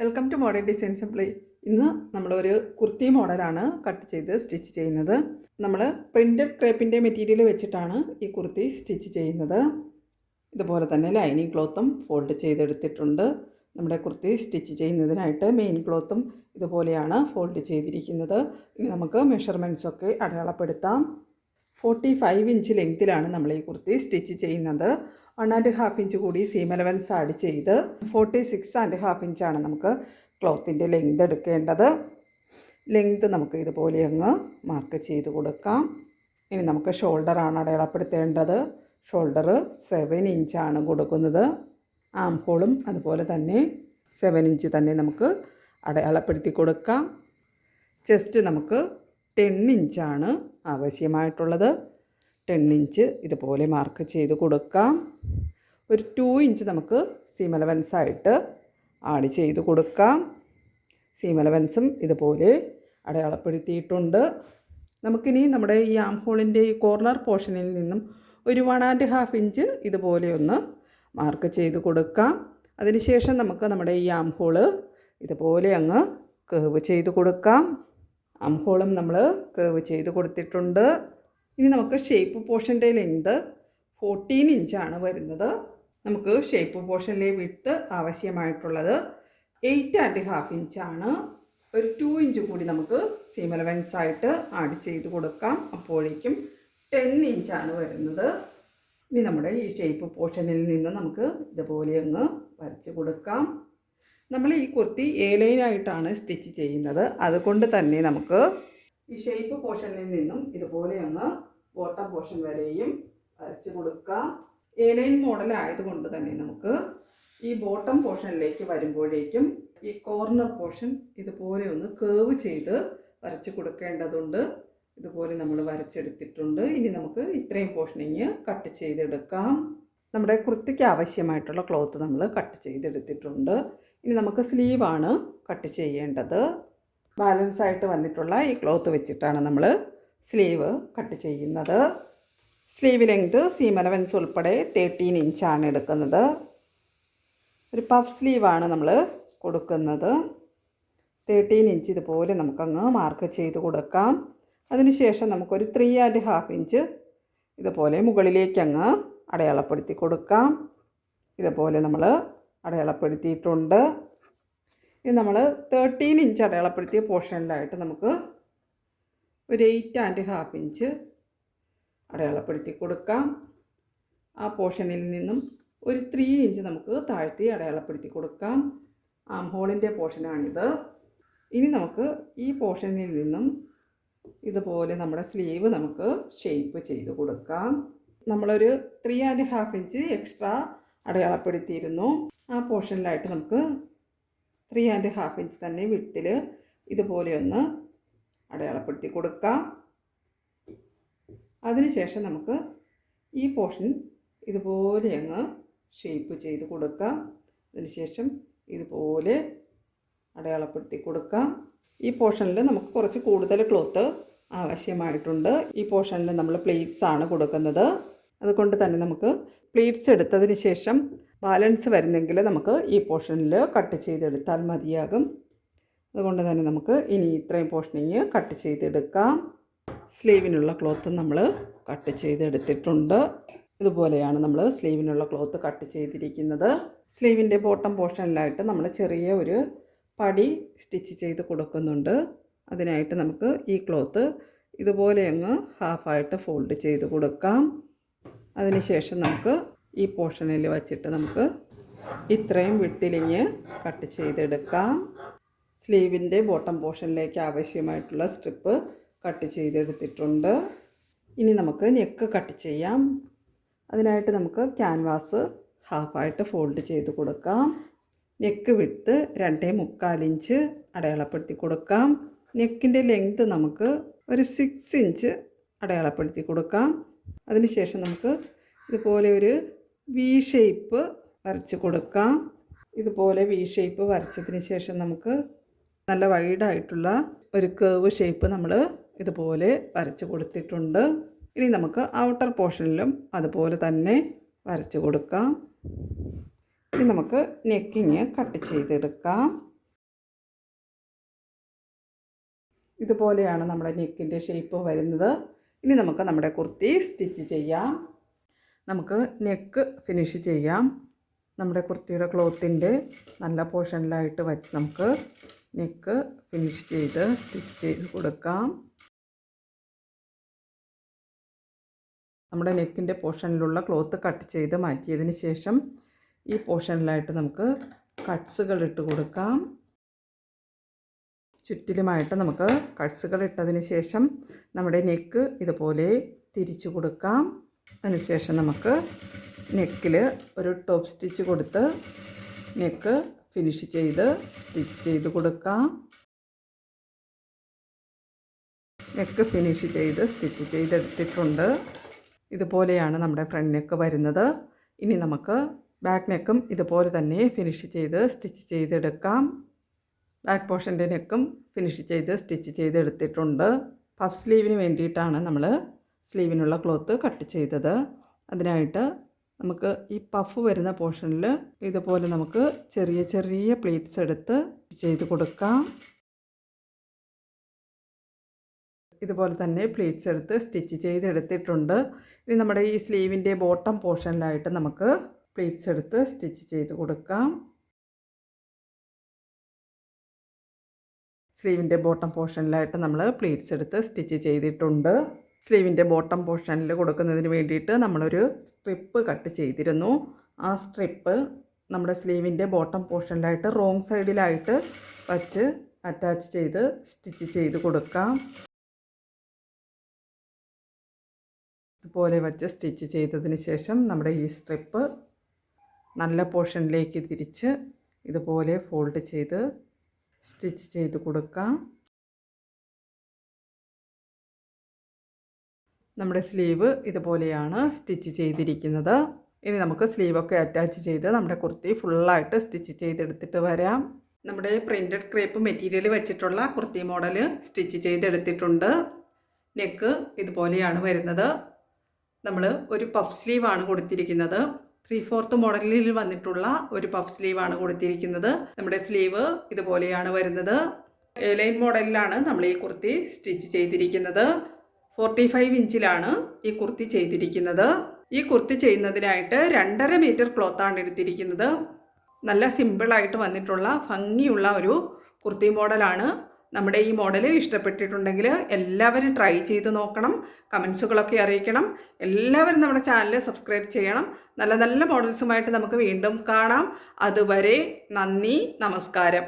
Welcome to modern design simply ഇന്ന് നമ്മളൊരു കുർത്തി മോഡലാണ് കട്ട് ചെയ്ത് സ്റ്റിച്ച് ചെയ്യുന്നത്. നമ്മൾ പ്രിന്റഡ് ക്രേപ്പിന്റെ മെറ്റീരിയൽ വെച്ചിട്ടാണ് ഈ കുർത്തി സ്റ്റിച്ച് ചെയ്യുന്നത്. ഇതുപോലെ തന്നെ ലൈനിങ് ക്ലോത്തും ഫോൾഡ് ചെയ്തെടുത്തിട്ടുണ്ട്. നമ്മുടെ കുർത്തി സ്റ്റിച്ച് ചെയ്യുന്നതിനായിട്ട് മെയിൻ ക്ലോത്തും ഇതുപോലെയാണ് ഫോൾഡ് ചെയ്തിരിക്കുന്നത്. ഇനി നമുക്ക് മെഷർമെന്റ്സൊക്കെ അടയാളപ്പെടുത്താം. ഫോർട്ടി ഫൈവ് ഇഞ്ച് ലെങ്ത്തിലാണ് നമ്മൾ ഈ കുർത്തി സ്റ്റിച്ച് ചെയ്യുന്നത്. വൺ ആൻഡ് ഹാഫ് ഇഞ്ച് കൂടി സീം അലവൻസ് ആഡ് ചെയ്ത് ഫോർട്ടി സിക്സ് ആൻഡ് ഹാഫ് ഇഞ്ചാണ് നമുക്ക് ക്ലോത്തിന്റെ ലെങ്ത് എടുക്കേണ്ടത്. ലെങ്ത് നമുക്ക് ഇതുപോലെ അങ്ങ് മാർക്ക് ചെയ്ത് കൊടുക്കാം. ഇനി നമുക്ക് ഷോൾഡറാണ് അടയാളപ്പെടുത്തേണ്ടത്. ഷോൾഡർ സെവൻ ഇഞ്ചാണ് കൊടുക്കുന്നത്. ആം ഹോളും അതുപോലെ തന്നെ സെവൻ ഇഞ്ച് തന്നെ നമുക്ക് അടയാളപ്പെടുത്തി കൊടുക്കാം. ചെസ്റ്റ് നമുക്ക് ടെൻ ഇഞ്ചാണ് ആവശ്യമായിട്ടുള്ളത്. ടെൻ ഇഞ്ച് ഇതുപോലെ മാർക്ക് ചെയ്ത് കൊടുക്കാം. ഒരു ടു ഇഞ്ച് നമുക്ക് സീം അലവൻസായിട്ട് ആഡ് ചെയ്ത് കൊടുക്കാം. സീം അലവൻസും ഇതുപോലെ അടയാളപ്പെടുത്തിയിട്ടുണ്ട്. നമുക്കിനി നമ്മുടെ ഈ ആം ഹോളിന്റെ ഈ കോർണർ പോർഷനിൽ നിന്നും ഒരു വൺ ആൻഡ് ഹാഫ് ഇഞ്ച് ഇതുപോലെ ഒന്ന് മാർക്ക് ചെയ്ത് കൊടുക്കാം. അതിനുശേഷം നമുക്ക് നമ്മുടെ ഈ ആം ഹോൾ ഇതുപോലെ അങ്ങ് കേവ് ചെയ്ത് കൊടുക്കാം. ആം ഹോളും നമ്മൾ കേവ് ചെയ്ത് കൊടുത്തിട്ടുണ്ട്. ഇനി നമുക്ക് ഷേപ്പ് പോർഷന്റെ ലെങ്ത് ഫോർട്ടീൻ ഇഞ്ചാണ് വരുന്നത്. നമുക്ക് ഷേപ്പ് പോർഷനിലെ വിട്ട് ആവശ്യമായിട്ടുള്ളത് എയ്റ്റ് ആൻഡ് ഹാഫ് ഇഞ്ചാണ് ഒരു ടു ഇഞ്ച് കൂടി നമുക്ക് സീം അലവൻസ് ആയിട്ട് ആഡ് ചെയ്ത് കൊടുക്കാം. അപ്പോഴേക്കും ടെൻ ഇഞ്ചാണ് വരുന്നത്. ഇനി നമ്മുടെ ഈ ഷേപ്പ് പോർഷനിൽ നിന്ന് നമുക്ക് ഇതുപോലെ അങ്ങ് വരച്ച് കൊടുക്കാം. നമ്മൾ ഈ കുർത്തി എ ലൈനായിട്ടാണ് സ്റ്റിച്ച് ചെയ്യുന്നത്. അതുകൊണ്ട് തന്നെ നമുക്ക് ഈ ഷേപ്പ് പോർഷനിൽ നിന്നും ഇതുപോലെ അങ്ങ് ബോട്ടം പോർഷൻ വരെയും വരച്ചു കൊടുക്കാം എ ലൈൻ മോഡൽ ആയതുകൊണ്ട് തന്നെ നമുക്ക് ഈ ബോട്ടം പോർഷനിലേക്ക് വരുമ്പോഴേക്കും ഈ കോർണർ പോർഷൻ ഇതുപോലെ ഒന്ന് കേവ് ചെയ്ത് വരച്ച് കൊടുക്കേണ്ടതുണ്ട്. ഇതുപോലെ നമ്മൾ വരച്ചെടുത്തിട്ടുണ്ട്. ഇനി നമുക്ക് ഇത്രയും പോർഷനിങ് കട്ട് ചെയ്തെടുക്കാം. നമ്മുടെ കുർത്തിക്ക് ആവശ്യമായിട്ടുള്ള ക്ലോത്ത് നമ്മൾ കട്ട് ചെയ്തെടുത്തിട്ടുണ്ട്. ഇനി നമുക്ക് സ്ലീവാണ് കട്ട് ചെയ്യേണ്ടത്. ബാലൻസ് ആയിട്ട് വന്നിട്ടുള്ള ഈ ക്ലോത്ത് വെച്ചിട്ടാണ് നമ്മൾ സ്ലീവ് കട്ട് ചെയ്യുന്നത്. സ്ലീവ് ലെങ്ത് സീം അലവൻസ് ഉൾപ്പെടെ തേർട്ടീൻ ഇഞ്ചാണ് എടുക്കുന്നത്. ഒരു പഫ് സ്ലീവാണ് നമ്മൾ കൊടുക്കുന്നത്. തേർട്ടീൻ ഇഞ്ച് ഇതുപോലെ നമുക്കങ്ങ് മാർക്ക് ചെയ്ത് കൊടുക്കാം. അതിനുശേഷം നമുക്കൊരു ത്രീ ആൻഡ് ഹാഫ് ഇഞ്ച് ഇതുപോലെ മുകളിലേക്കങ്ങ് അടയാളപ്പെടുത്തി കൊടുക്കാം. ഇതുപോലെ നമ്മൾ അടയാളപ്പെടുത്തിയിട്ടുണ്ട്. ഇനി നമ്മൾ തേർട്ടീൻ ഇഞ്ച് അടയാളപ്പെടുത്തിയ പോർഷനിലായിട്ട് നമുക്ക് ഒരു എയ്റ്റ് ആൻഡ് ഹാഫ് ഇഞ്ച് അടയാളപ്പെടുത്തി കൊടുക്കാം. ആ പോർഷനിൽ നിന്നും ഒരു ത്രീ ഇഞ്ച് നമുക്ക് താഴ്ത്തി അടയാളപ്പെടുത്തി കൊടുക്കാം. ആം ഹോളിന്റെ പോർഷനാണിത് ഇനി നമുക്ക് ഈ പോർഷനിൽ നിന്നും ഇതുപോലെ നമ്മുടെ സ്ലീവ് നമുക്ക് ഷേപ്പ് ചെയ്ത് കൊടുക്കാം. നമ്മളൊരു three and half inch extra അടയാളപ്പെടുത്തിയിരുന്നു. ആ പോർഷനിലായിട്ട് നമുക്ക് ത്രീ ആൻഡ് ഹാഫ് ഇഞ്ച് തന്നെ വിട്ടിൽ ഇതുപോലെ ഒന്ന് അടയാളപ്പെടുത്തി കൊടുക്കാം. അതിനുശേഷം നമുക്ക് ഈ പോർഷൻ ഇതുപോലെ അങ്ങ് ഷേപ്പ് ചെയ്ത് കൊടുക്കാം. അതിനുശേഷം ഇതുപോലെ അടയാളപ്പെടുത്തി കൊടുക്കാം. ഈ പോർഷനിൽ നമുക്ക് കുറച്ച് കൂടുതൽ ക്ലോത്ത് ആവശ്യമായിട്ടുണ്ട്. ഈ പോർഷനിൽ നമ്മൾ പ്ലേറ്റ്സ് ആണ് കൊടുക്കുന്നത്. അതുകൊണ്ട് തന്നെ നമുക്ക് പ്ലേറ്റ്സ് എടുത്തതിന് ശേഷം ബാലൻസ് വരുന്നെങ്കിൽ നമുക്ക് ഈ പോർഷനിൽ കട്ട് ചെയ്തെടുത്താൽ മതിയാകും. അതുകൊണ്ട് തന്നെ നമുക്ക് ഇനി ഇത്രയും പോർഷനിങ് കട്ട് ചെയ്തെടുക്കാം. സ്ലീവിനുള്ള ക്ലോത്ത് നമ്മൾ കട്ട് ചെയ്തെടുത്തിട്ടുണ്ട്. ഇതുപോലെയാണ് നമ്മൾ സ്ലീവിനുള്ള ക്ലോത്ത് കട്ട് ചെയ്തിരിക്കുന്നത്. സ്ലീവിന്റെ ബോട്ടം പോർഷനിലായിട്ട് നമ്മൾ ചെറിയ ഒരു പടി സ്റ്റിച്ച് ചെയ്ത് കൊടുക്കുന്നുണ്ട്. അതിനായിട്ട് നമുക്ക് ഈ ക്ലോത്ത് ഇതുപോലെ അങ്ങ് ഹാഫായിട്ട് ഫോൾഡ് ചെയ്ത് കൊടുക്കാം. അതിനുശേഷം നമുക്ക് ഈ പോർഷനിൽ വച്ചിട്ട് നമുക്ക് ഇത്രയും വിട്ടിലിഞ്ഞ് കട്ട് ചെയ്തെടുക്കാം. സ്ലീവിന്റെ ബോട്ടം പോർഷനിലേക്ക് ആവശ്യമായിട്ടുള്ള സ്ട്രിപ്പ് കട്ട് ചെയ്തെടുത്തിട്ടുണ്ട്. ഇനി നമുക്ക് നെക്ക് കട്ട് ചെയ്യാം. അതിനായിട്ട് നമുക്ക് ക്യാൻവാസ് ഹാഫായിട്ട് ഫോൾഡ് ചെയ്ത് കൊടുക്കാം. നെക്ക് വിട്ട് രണ്ടേ മുക്കാലിഞ്ച് അടയാളപ്പെടുത്തി കൊടുക്കാം. നെക്കിന്റെ ലെങ്ത് നമുക്ക് ഒരു സിക്സ് ഇഞ്ച് അടയാളപ്പെടുത്തി കൊടുക്കാം. അതിനുശേഷം നമുക്ക് ഇതുപോലെ ഒരു വി ഷേപ്പ് വരച്ച് കൊടുക്കാം. ഇതുപോലെ വി ഷേപ്പ് വരച്ചതിന് ശേഷം നമുക്ക് നല്ല വൈഡായിട്ടുള്ള ഒരു കേവ് ഷേപ്പ് നമ്മൾ ഇതുപോലെ വരച്ച് കൊടുത്തിട്ടുണ്ട്. ഇനി നമുക്ക് ഔട്ടർ പോർഷനിലും അതുപോലെ തന്നെ വരച്ച് കൊടുക്കാം. ഇനി നമുക്ക് നെക്കിങ് കട്ട് ചെയ്തെടുക്കാം. ഇതുപോലെയാണ് നമ്മുടെ നെക്കിന്റെ ഷേപ്പ് വരുന്നത്. ഇനി നമുക്ക് നമ്മുടെ കുർത്തി സ്റ്റിച്ച് ചെയ്യാം. നമുക്ക് നെക്ക് ഫിനിഷ് ചെയ്യാം. നമ്മുടെ കുർത്തിയുടെ ക്ലോത്തിന്റെ നല്ല പോർഷനിലായിട്ട് വച്ച് നമുക്ക് നെക്ക് ഫിനിഷ് ചെയ്ത് സ്റ്റിച്ച് ചെയ്ത് കൊടുക്കാം. നമ്മുടെ നെക്കിന്റെ പോർഷനിലുള്ള ക്ലോത്ത് കട്ട് ചെയ്ത് മാറ്റിയതിന് ശേഷം ഈ പോർഷനിലായിട്ട് നമുക്ക് കട്ട്സുകൾ ഇട്ട് കൊടുക്കാം. ചുറ്റിലുമായിട്ട് നമുക്ക് കട്ട്സുകൾ ഇട്ടതിന് ശേഷം നമ്മുടെ നെക്ക് ഇതുപോലെ തിരിച്ചു കൊടുക്കാം. അതിനുശേഷം നമുക്ക് നെക്കിൽ ഒരു ടോപ്പ് സ്റ്റിച്ച് കൊടുത്ത് നെക്ക് ഫിനിഷ് ചെയ്ത് സ്റ്റിച്ച് ചെയ്ത് കൊടുക്കാം. നെക്ക് ഫിനിഷ് ചെയ്ത് സ്റ്റിച്ച് ചെയ്തെടുത്തിട്ടുണ്ട്. ഇതുപോലെയാണ് നമ്മുടെ ഫ്രണ്ട് നെക്ക് വരുന്നത്. ഇനി നമുക്ക് ബാക്ക് നെക്കും ഇതുപോലെ തന്നെ ഫിനിഷ് ചെയ്ത് സ്റ്റിച്ച് ചെയ്തെടുക്കാം. ബാക്ക് പോർഷന്റെ നെക്കും ഫിനിഷ് ചെയ്ത് സ്റ്റിച്ച് ചെയ്തെടുത്തിട്ടുണ്ട്. പഫ് സ്ലീവിന് വേണ്ടിയിട്ടാണ് നമ്മൾ സ്ലീവിനുള്ള ക്ലോത്ത് കട്ട് ചെയ്തത്. അതിനായിട്ട് നമുക്ക് ഈ പഫ് വരുന്ന പോർഷനിൽ ഇതുപോലെ നമുക്ക് ചെറിയ ചെറിയ പ്ലേറ്റ്സ് എടുത്ത് ചെയ്ത് കൊടുക്കാം. ഇതുപോലെ തന്നെ പ്ലേറ്റ്സ് എടുത്ത് സ്റ്റിച്ച് ചെയ്തെടുത്തിട്ടുണ്ട് ഇനി നമ്മുടെ ഈ സ്ലീവിന്റെ ബോട്ടം പോർഷനിലായിട്ട് നമുക്ക് പ്ലേറ്റ്സ് എടുത്ത് സ്റ്റിച്ച് ചെയ്ത് കൊടുക്കാം. സ്ലീവിന്റെ ബോട്ടം പോർഷനിലായിട്ട് നമ്മൾ പ്ലേറ്റ്സ് എടുത്ത് സ്റ്റിച്ച് ചെയ്തിട്ടുണ്ട്. സ്ലീവിന്റെ ബോട്ടം പോർഷനിൽ കൊടുക്കുന്നതിന് വേണ്ടിയിട്ട് നമ്മളൊരു സ്ട്രിപ്പ് കട്ട് ചെയ്തിരുന്നു. ആ സ്ട്രിപ്പ് നമ്മുടെ സ്ലീവിന്റെ ബോട്ടം പോർഷനിലായിട്ട് റോങ് സൈഡിലായിട്ട് വച്ച് അറ്റാച്ച് ചെയ്ത് സ്റ്റിച്ച് ചെയ്ത് കൊടുക്കാം. ഇതുപോലെ വച്ച് സ്റ്റിച്ച് ചെയ്തതിന് ശേഷം നമ്മുടെ ഈ സ്ട്രിപ്പ് നല്ല പോർഷനിലേക്ക് തിരിച്ച് ഇതുപോലെ ഫോൾഡ് ചെയ്ത് സ്റ്റിച്ച് ചെയ്ത് കൊടുക്കാം. നമ്മുടെ സ്ലീവ് ഇതുപോലെയാണ് സ്റ്റിച്ച് ചെയ്തിരിക്കുന്നത്. ഇനി നമുക്ക് സ്ലീവൊക്കെ അറ്റാച്ച് ചെയ്ത് നമ്മുടെ കുർത്തി ഫുള്ളായിട്ട് സ്റ്റിച്ച് ചെയ്തെടുത്തിട്ട് വരാം. നമ്മുടെ പ്രിന്റഡ് ക്രേപ്പ് മെറ്റീരിയൽ വെച്ചിട്ടുള്ള കുർത്തി മോഡൽ സ്റ്റിച്ച് ചെയ്തെടുത്തിട്ടുണ്ട്. നെക്ക് ഇതുപോലെയാണ് വരുന്നത്. നമ്മൾ ഒരു പഫ് സ്ലീവാണ് കൊടുത്തിരിക്കുന്നത്. ത്രീ ഫോർത്ത് മോഡലിൽ വന്നിട്ടുള്ള ഒരു പഫ് സ്ലീവാണ് കൊടുത്തിരിക്കുന്നത്. നമ്മുടെ സ്ലീവ് ഇതുപോലെയാണ് വരുന്നത്. എ ലൈൻ മോഡലിലാണ് നമ്മൾ ഈ കുർത്തി സ്റ്റിച്ച് ചെയ്തിരിക്കുന്നത്. ഫോർട്ടി ഫൈവ് ഇഞ്ചിലാണ് ഈ കുർത്തി ചെയ്തിരിക്കുന്നത്. ഈ കുർത്തി ചെയ്യുന്നതിനായിട്ട് രണ്ടര മീറ്റർ ക്ലോത്താണ് എടുത്തിരിക്കുന്നത്. നല്ല സിമ്പിളായിട്ട് വന്നിട്ടുള്ള ഭംഗിയുള്ള ഒരു കുർത്തി മോഡലാണ് നമ്മുടെ ഈ മോഡൽ ഇഷ്ടപ്പെട്ടിട്ടുണ്ടെങ്കിൽ എല്ലാവരും ട്രൈ ചെയ്ത് നോക്കണം. കമൻസുകളൊക്കെ അറിയിക്കണം. എല്ലാവരും നമ്മുടെ ചാനൽ സബ്സ്ക്രൈബ് ചെയ്യണം. നല്ല നല്ല മോഡൽസുമായിട്ട് നമുക്ക് വീണ്ടും കാണാം. അതുവരെ നന്ദി നമസ്കാരം.